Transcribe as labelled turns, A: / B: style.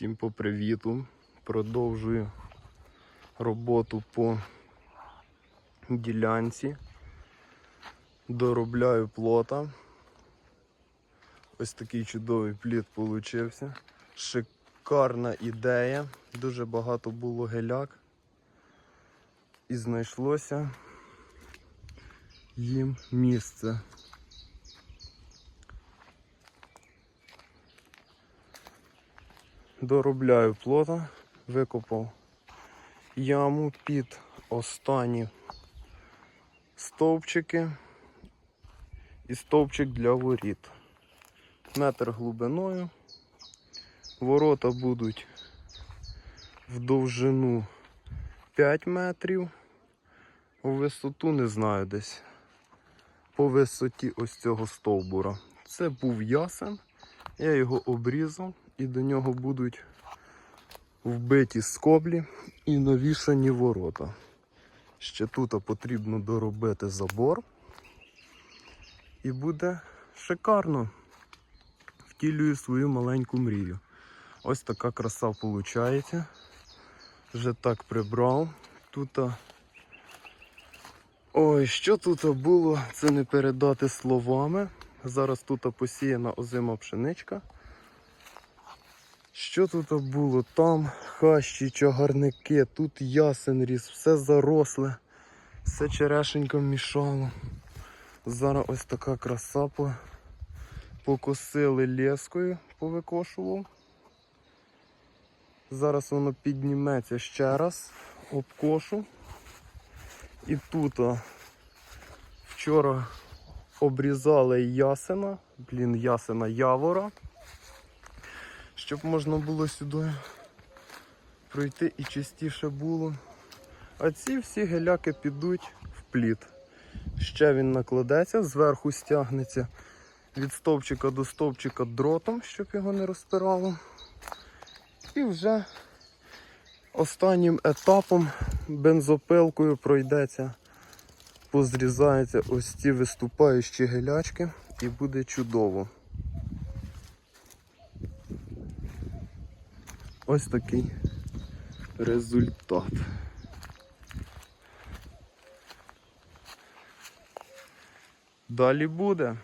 A: Всім по привіту. Продовжую роботу по ділянці. Доробляю плота. Ось такий чудовий плід получився. Шикарна ідея. Дуже багато було геляк. І знайшлося їм місце. Доробляю плота, викопав яму під останні стовпчики і стовпчик для воріт. Метр глибиною. Ворота будуть в довжину 5 метрів, у висоту не знаю десь. По висоті ось цього стовбура. Це був ясен. Я його обрізав і до нього будуть вбиті скоблі і навішані ворота. Ще тут потрібно доробити забор. І буде шикарно. Втілюю свою маленьку мрію. Ось така краса виходить. Вже так прибрав. Тут. Ой, що тут було, це не передати словами. Зараз тут посіяна озима пшеничка. Що тут було? Там хащі, чагарники, тут ясен ріс, все заросле, все черешенько мішало. Зараз ось така краса по... покосили лескою, повикошував. Зараз воно підніметься ще раз, обкошу. І тут а, вчора обрізали ясена, блін, ясена явора щоб можна було сюди пройти і чистіше було. А ці всі геляки підуть в плід. Ще він накладеться, зверху стягнеться від стовпчика до стовпчика дротом, щоб його не розпирало. І вже останнім етапом бензопилкою пройдеться, позрізаються ось ці виступаючі гелячки і буде чудово. Ось такий результат. Далі буде.